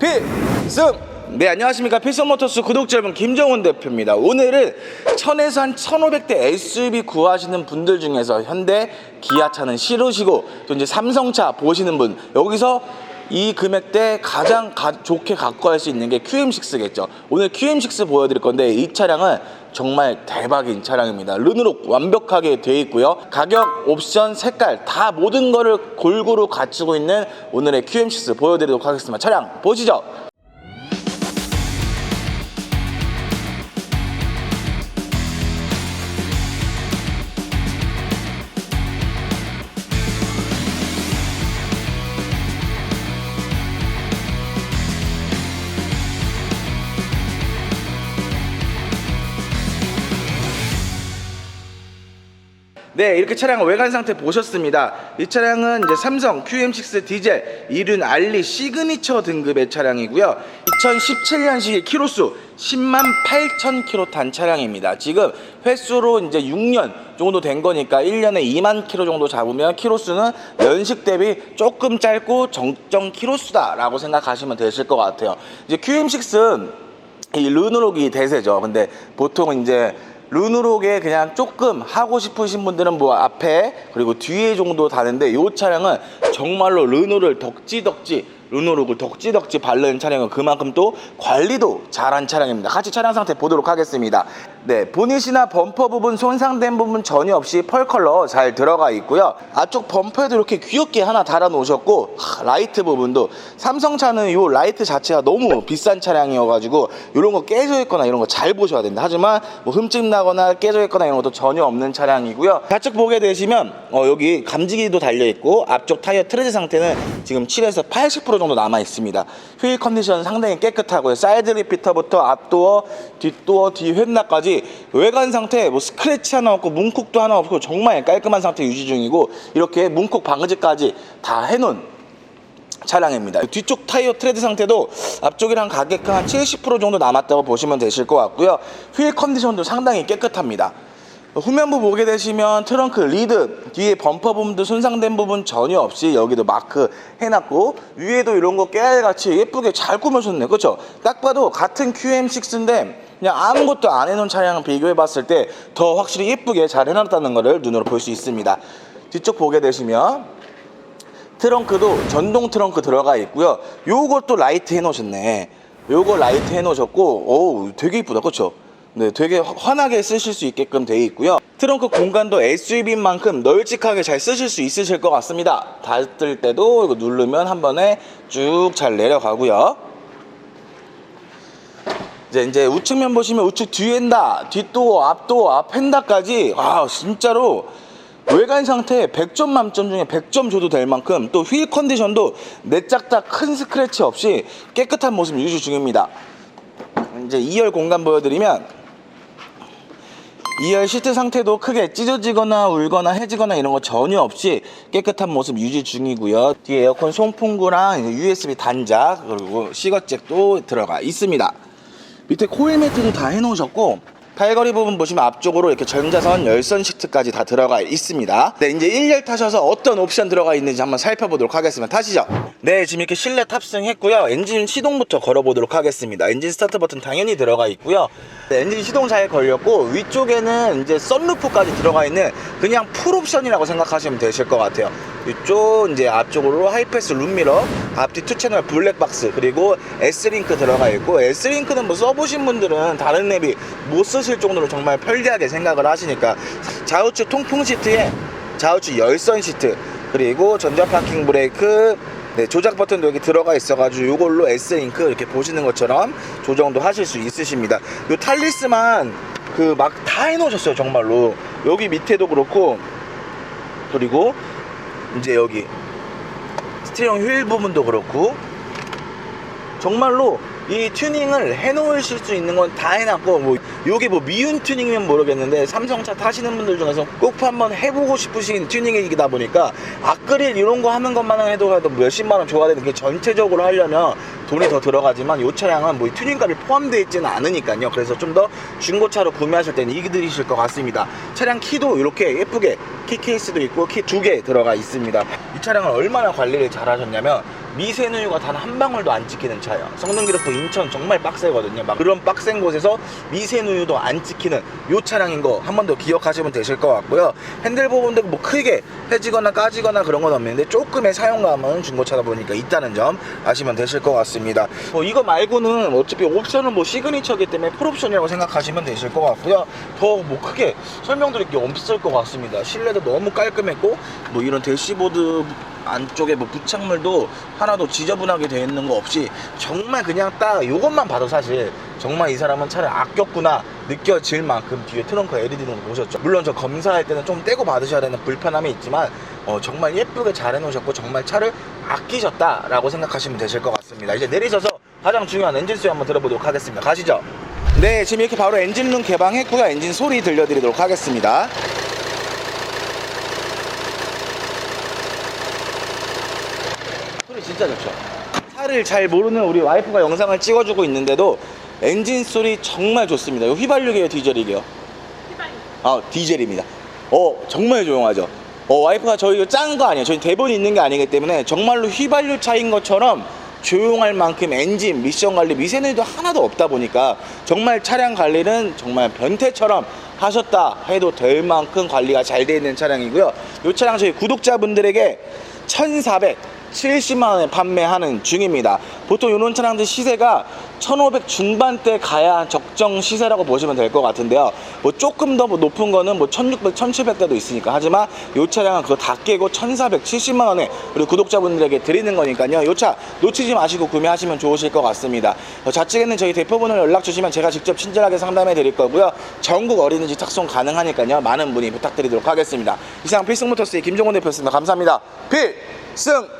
필승! 네 안녕하십니까. 필승모터스 구독자 여러분 김정훈 대표입니다. 오늘은 천에서 한 1500대 SUV 구하시는 분들 중에서 현대 기아차는 싫으시고 또 이제 삼성차 보시는 분 여기서 이 금액대 가장 가- 좋게 갖고 갈 수 있는 게 QM6겠죠. 오늘 QM6 보여드릴 건데 이 차량은 정말 대박인 차량입니다. 르누로 완벽하게 되어 있고요. 가격, 옵션, 색깔 다 모든 거를 골고루 갖추고 있는 오늘의 QM6 보여드리도록 하겠습니다. 차량 보시죠 네, 이렇게 차량 외관 상태 보셨습니다. 이 차량은 이제 삼성 QM6 디젤 이륜 알리 시그니처 등급의 차량이고요. 2017년식 키로수 10만 8천 킬로 탄 차량입니다. 지금 횟수로 이제 6년 정도 된 거니까 1년에 2만 킬로 정도 잡으면 키로수는 연식 대비 조금 짧고 정점 키로수다 라고 생각하시면 되실 것 같아요. 이제 QM6는 이 르누록이 대세죠. 근데 보통은 이제 르누록에 그냥 조금 하고 싶으신 분들은 뭐 앞에 그리고 뒤에 정도 다는데 이 차량은 정말로 르누를 덕지덕지 르누록을 덕지덕지 바른 차량은 그만큼 또 관리도 잘한 차량입니다. 같이 차량 상태 보도록 하겠습니다. 네, 보닛이나 범퍼 부분 손상된 부분 전혀 없이 펄 컬러 잘 들어가 있고요. 앞쪽 범퍼에도 이렇게 귀엽게 하나 달아 놓으셨고 하, 라이트 부분도 삼성차는 이 라이트 자체가 너무 비싼 차량이어가지고 이런 거 깨져 있거나 이런 거 잘 보셔야 됩니다. 하지만 뭐 흠집 나거나 깨져 있거나 이런 것도 전혀 없는 차량이고요. 좌측 보게 되시면 어, 여기 감지기도 달려 있고 앞쪽 타이어 트레드 상태는 지금 7에서 80% 정도 남아 있습니다. 휠 컨디션 상당히 깨끗하고요. 사이드 리피터부터 앞도어, 뒷도어, 뒤 횟납까지 외관 상태 뭐 스크래치 하나 없고 문콕도 하나 없고 정말 깔끔한 상태 유지 중이고 이렇게 문콕 방지까지 다 해놓은 차량입니다. 뒤쪽 타이어 트레드 상태도 앞쪽이랑 가격은 한70% 정도 남았다고 보시면 되실 것 같고요. 휠 컨디션도 상당히 깨끗합니다. 후면부 보게 되시면 트렁크 리드 뒤에 범퍼 부분도 손상된 부분 전혀 없이 여기도 마크 해놨고 위에도 이런 거 깨알같이 예쁘게 잘 꾸며줬네 그렇죠 딱 봐도 같은 QM6인데 그냥 아무것도 안 해놓은 차량을 비교해 봤을 때 더 확실히 예쁘게 잘 해놨다는 것을 눈으로 볼 수 있습니다 뒤쪽 보게 되시면 트렁크도 전동 트렁크 들어가 있고요. 요것도 라이트 해놓으셨네. 요거 라이트 해놓으셨고, 오, 되게 이쁘다, 그렇죠? 네, 되게 화- 환하게 쓰실 수 있게끔 되어 있고요. 트렁크 공간도 SUV인 만큼 널찍하게 잘 쓰실 수 있으실 것 같습니다. 닫을 때도 이거 누르면 한 번에 쭉 잘 내려가고요. 이제 이제 우측면 보시면 우측 뒤엔다, 뒷도어, 앞도어, 앞엔다까지 아 진짜로 외관 상태 100점 만점 중에 100점 줘도 될 만큼 또 휠 컨디션도 내짝다 큰 스크래치 없이 깨끗한 모습 유지 중입니다. 이제 2열 공간 보여드리면 2열 시트 상태도 크게 찢어지거나 울거나 해지거나 이런 거 전혀 없이 깨끗한 모습 유지 중이고요. 뒤에 에어컨 송풍구랑 USB 단자 그리고 시거잭도 들어가 있습니다. 밑에 코일 매트도 다 해놓으셨고 팔걸이 부분 보시면 앞쪽으로 이렇게 전자선 열선 시트까지 다 들어가 있습니다. 네, 이제 1열 타셔서 어떤 옵션 들어가 있는지 한번 살펴보도록 하겠습니다. 타시죠. 네, 지금 이렇게 실내 탑승했고요. 엔진 시동부터 걸어보도록 하겠습니다. 엔진 스타트 버튼 당연히 들어가 있고요. 네, 엔진 시동 잘 걸렸고 위쪽에는 이제 썬루프까지 들어가 있는 그냥 풀 옵션이라고 생각하시면 되실 것 같아요. 이쪽 이제 앞쪽으로 하이패스 룸미러, 앞뒤 투 채널 블랙박스 그리고 S링크 들어가 있고 S링크는 뭐 써보신 분들은 다른 앱이 못 쓰실 정도로 정말 편리하게 생각을 하시니까 좌우측 통풍 시트에 좌우측 열선 시트 그리고 전자 파킹 브레이크 네, 조작 버튼도 여기 들어가 있어가지고 이걸로 S링크 이렇게 보시는 것처럼 조정도 하실 수 있으십니다. 이 탈리스만 그 막 다 해놓으셨어요 정말로 여기 밑에도 그렇고 그리고 이제 여기 스티어링 휠 부분도 그렇고 정말로 이 튜닝을 해놓으실 수 있는 건 다 해놨고 뭐 요게 뭐 미운 튜닝이면 모르겠는데 삼성차 타시는 분들 중에서 꼭 한번 해보고 싶으신 튜닝이다 보니까 악그릴 이런 거 하는 것만 해도 해도 몇십만 원 줘야 되는 게 전체적으로 하려면 돈이 더 들어가지만 이 차량은 뭐 튜닝값이 포함되어 있지는 않으니까요. 그래서 좀 더 중고차로 구매하실 때는 이기 들이실 것 같습니다. 차량 키도 이렇게 예쁘게 키 케이스도 있고 키 두 개 들어가 있습니다. 이 차량을 얼마나 관리를 잘 하셨냐면 미세누유가 단 한 방울도 안 찍히는 차예요. 성능 기록부 인천 정말 빡세거든요. 막 그런 빡센 곳에서 미세누유도 안 찍히는 요 차량인 거 한 번 더 기억하시면 되실 것 같고요. 핸들 부분도 뭐 크게 해지거나 까지거나 그런 건 없는데 조금의 사용감은 중고차다 보니까 있다는 점 아시면 되실 것 같습니다. 뭐 이거 말고는 어차피 옵션은 뭐 시그니처기 때문에 풀옵션이라고 생각하시면 되실 것 같고요. 더 뭐 크게 설명드릴 게 없을 것 같습니다. 실내도 너무 깔끔했고 뭐 이런 대시보드 안쪽에 뭐 부착물도 하나도 지저분하게 되어 있는 거 없이 정말 그냥 딱 이것만 봐도 사실 정말 이 사람은 차를 아꼈구나 느껴질 만큼 뒤에 트렁크 LED는 보셨죠. 물론 저 검사할 때는 좀 떼고 받으셔야 되는 불편함이 있지만 어, 정말 예쁘게 잘 해놓으셨고 정말 차를 아끼셨다라고 생각하시면 되실 것 같습니다. 이제 내리셔서 가장 중요한 엔진 소리 한번 들어보도록 하겠습니다. 가시죠. 네 지금 이렇게 바로 엔진룸 개방했고요. 엔진 소리 들려드리도록 하겠습니다 소리 진짜 좋죠. 차를 잘 모르는 우리 와이프가 영상을 찍어주고 있는데도 엔진 소리 정말 좋습니다. 이거 휘발유계요, 디젤이게요? 아, 디젤입니다. 어, 정말 조용하죠. 어, 와이프가 저희 이거 짠 거 아니에요. 저희 대본이 있는 게 아니기 때문에 정말로 휘발유 차인 것처럼 조용할 만큼 엔진, 미션 관리, 미세누이도 하나도 없다 보니까 정말 차량 관리는 정말 변태처럼 하셨다 해도 될 만큼 관리가 잘돼 있는 차량이고요. 이 차량 저희 구독자분들에게 1,470만 원에 판매하는 중입니다. 보통 이런 차량들 시세가 1,500 중반대 가야 적정 시세라고 보시면 될 것 같은데요. 뭐 조금 더뭐 높은 거는 뭐 1,600, 1,700대도 있으니까. 하지만 이 차량은 그거 다 깨고 1,470만 원에 우리 구독자분들에게 드리는 거니까요. 이 차 놓치지 마시고 구매하시면 좋으실 것 같습니다. 어, 좌측에는 저희 대표번호 연락 주시면 제가 직접 친절하게 상담해 드릴 거고요. 전국 어린이집 탁송 가능하니까요. 많은 문의 부탁드리도록 하겠습니다. 이상 필승모터스의 김종원 대표였습니다. 감사합니다. 필승!